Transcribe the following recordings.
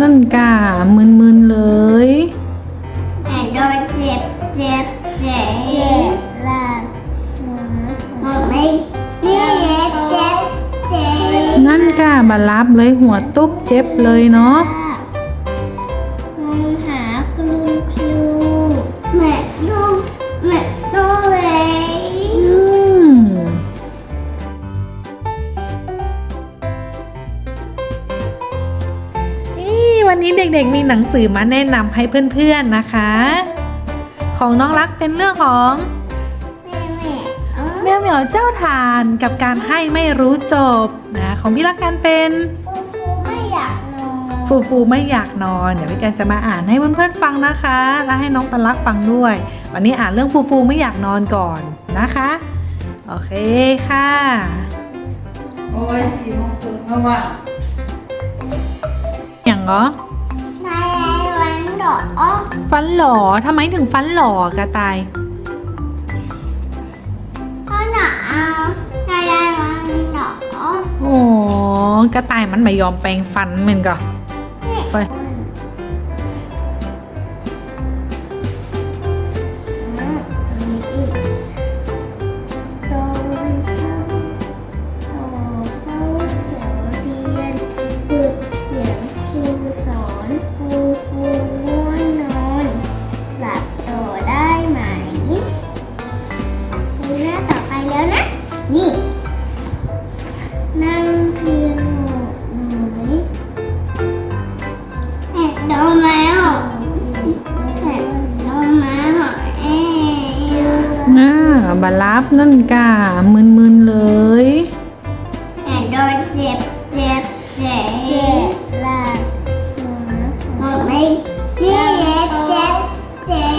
นั่นกามึนๆเลยแต่โดนเจ็บเจ็บเจ็บเจ็บล่ะไม่นี่เจ็บเจ็บนั่นกาบารับเลยหัวตุ๊บเจ็บเลยเนาะ วันนี้เด็กๆมีหนังสือมาแนะนำให้เพื่อนๆนะคะ ของน้องรักเป็นเรื่องของแม่แม่แมวเหมียวเจ้าทานกับการให้ไม่รู้จบนะของพี่รักกันเป็นฟูฟูไม่อยากนอนฟูฟูไม่อยากนอนเดี๋ยวพี่กันจะมาอ่านให้เพื่อนๆฟังนะคะ และให้น้องตะลักฟังด้วย วันนี้อ่านเรื่องฟูฟูไม่อยากนอนก่อนนะคะ โอเคค่ะ โอ้ยสี่โมงครึ่งแล้วว่ะอย่าง เหรอนายวันดอกอ้อฟันหล่อทำไมถึงฟันหล่อกระต่ายพ่อหนาวนายววันดอกอ้อโอ้กระต่ายมันไม่ยอมแปรงฟันเหมือนกันไป บารับนั่นกามึนๆเลย แอนโดนเจ็บเจ็บเจ็บเจ็บล่ะไม่นี่เจ็บเจ็บ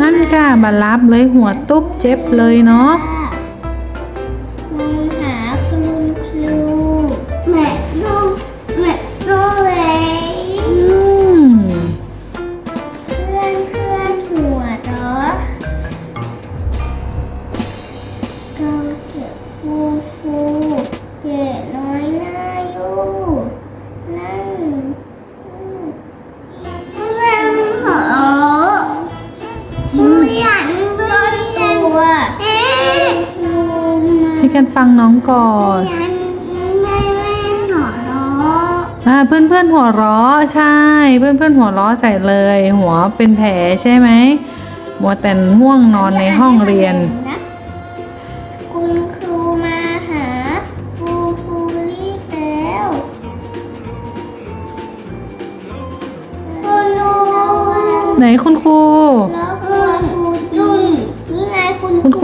นั่นกาบารับเลยหัวตุ๊บเจ็บเลยเนาะ เจ็บน้อยหน้าอยู่นั่งเพื่อนหัวผู้หยันบนตัวเอ๊ะลุงมาให้กันฟังน้องก่อนยันไม่เล่นหัวเราะอ่าเพื่อนเพื่อนๆหัวเราะใช่ เพื่อนเพื่อนๆหัวเราะใส่เลย หัวเป็นแผลใช่ไหมมัวแต่ง่วงนอนในห้องเรียน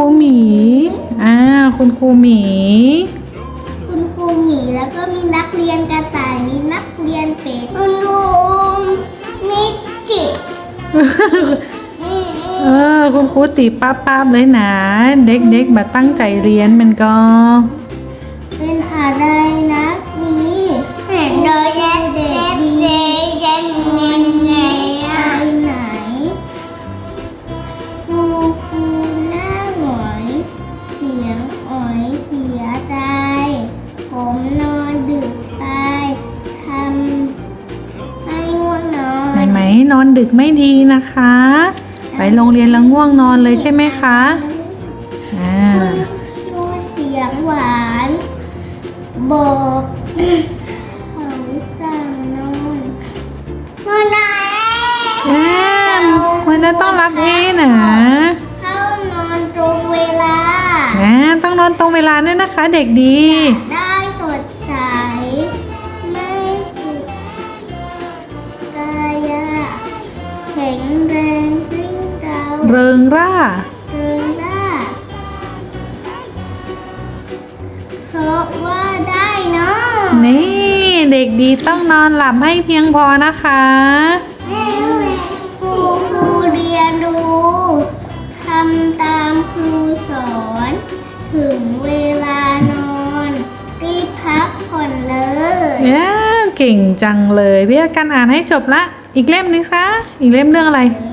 รูหมี อ่า คุณครูหมี คุณครูหมีแล้วก็มีนักเรียนกระต่ายมีนักเรียนเป็ดคุณครูมิจิเออ คุณครูตีป้าป้าบๆเลยนะ เด็กๆมาตั้งใจเรียนมันก็ เป็นอะไรนะ อนดึกไม่ดีนะคะ ไปโรงเรียนแล้วง่วงนอนเลยใช่ไหมคะอ่าดูเสียงหวานบอกเขาสั่งนอนนอนไหนแอมวันนั้นต้องรับเอนะเข้านอนตรงเวลาอ่าต้องนอนตรงเวลาด้วยนะคะ เด็กดี งร่าเดินได้เพราะว่าได้เนาะนี่เด็กดีต้องนอนหลับให้เพียงพอนะคะ ครูครูเรียนรู้ทำตามครูสอน ถึงเวลานอน รีบพักผ่อนเลย เย้เก่งจังเลย พี่อากันอ่านให้จบละ อีกเล่มนึงคะอีกเล่มเรื่องอะไร เ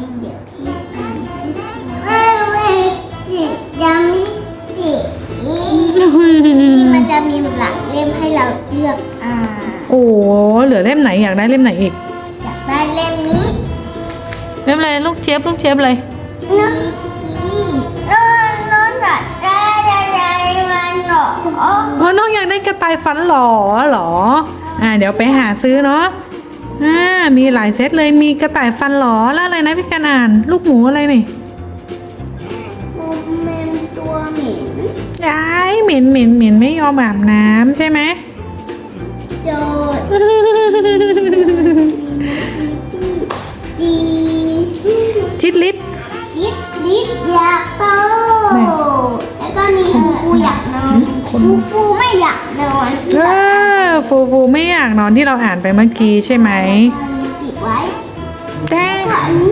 มีหลายเล่มให้เราเลือกอ่านโอ้เหลือเล่มไหนอยากได้เล่มไหนอีกอเล่มนี้เรียบเลยลูกเจี๊ยบลูกเจี๊ยบเลยนะนอนนอนหลับได้อะไรมันหรออ๋อน้องอยากได้กระต่ายฟันหลอเหรอ อ่าเดี๋ยวไปหาซื้อเนาะอ่ามีหลายเซตเลยมีกระต่ายฟันหลอแล้วอะไรนะพี่กันอ่าน ลูกหมูอะไรนี่มูเมนตัวเหม็นยายเหม็นเหม็นเหม็นไม่ยอมอาบน้ำใช่ไหม โจดจีชิดลิดจิตลิดอยากโตไหนแล้วก็มีฟูฟูอยากนอนคนฟูฟูไม่อยากนอนเออฟูฟูไม่อยากนอนที่เราอ่านไปเมื่อกี้ใช่ไหมมีปิดไว้แต่ค่ะอันนี้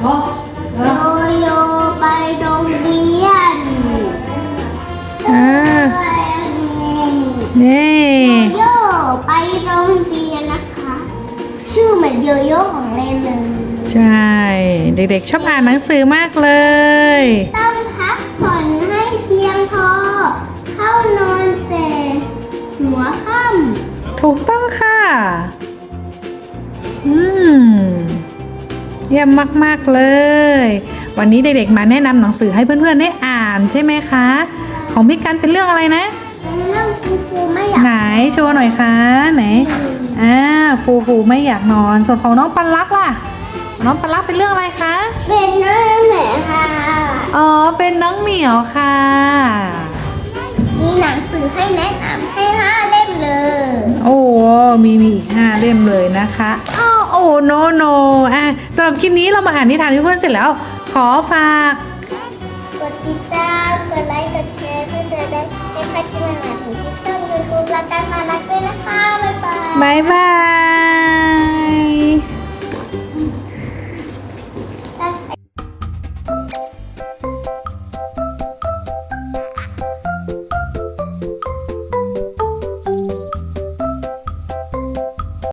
โยโยไปโรงเรียนอ่านี่โยไป โรงเรียนนะคะ ชื่อเหมือนโยโย่ของเล่นเลยใช่ เด็กๆ ชอบอ่านหนังสือมากเลย ต้องพักผ่อนให้เพียงพอ เข้านอนแต่หัวค่ถูกต้องค่ะ อืม เยี่ยมมากๆเลย วันนี้เด็กๆ มาแนะนำหนังสือให้เพื่อนๆ ได้อ่านใช่ไหมคะ ของพี่กันเป็นเรื่องอะไรนะำเป็นเรื่อง ฟูฟูไม่อยากไหนโชว์หน่อยคะไหนอ่าฟูฟูไม่อยากนอน ส่วนของน้องปันลักษณ์ล่ะ น้องปันลักษณ์เป็นเรื่องอะไรคะเป็นเรื่องแหมค่ะอ๋อเป็นน้องเหมียวค่ะ มีหนังสือให้แนะนำให้ห้าเล่มเลย โอ้มีมีอีกห้าเล่มเลยนะคะอ้าวโอ้โนโนอะสำหรับคลิปนี้เรามาอ่านนิทานให้เพื่อนเสร็จแล้ว ขอฝาก กดติดตามกดไลค์กดแช มาที่ใหม่ๆของคลิปช่องยูทูบและการมารักด้วยนะคะ บ๊ายบาย บ๊ายบาย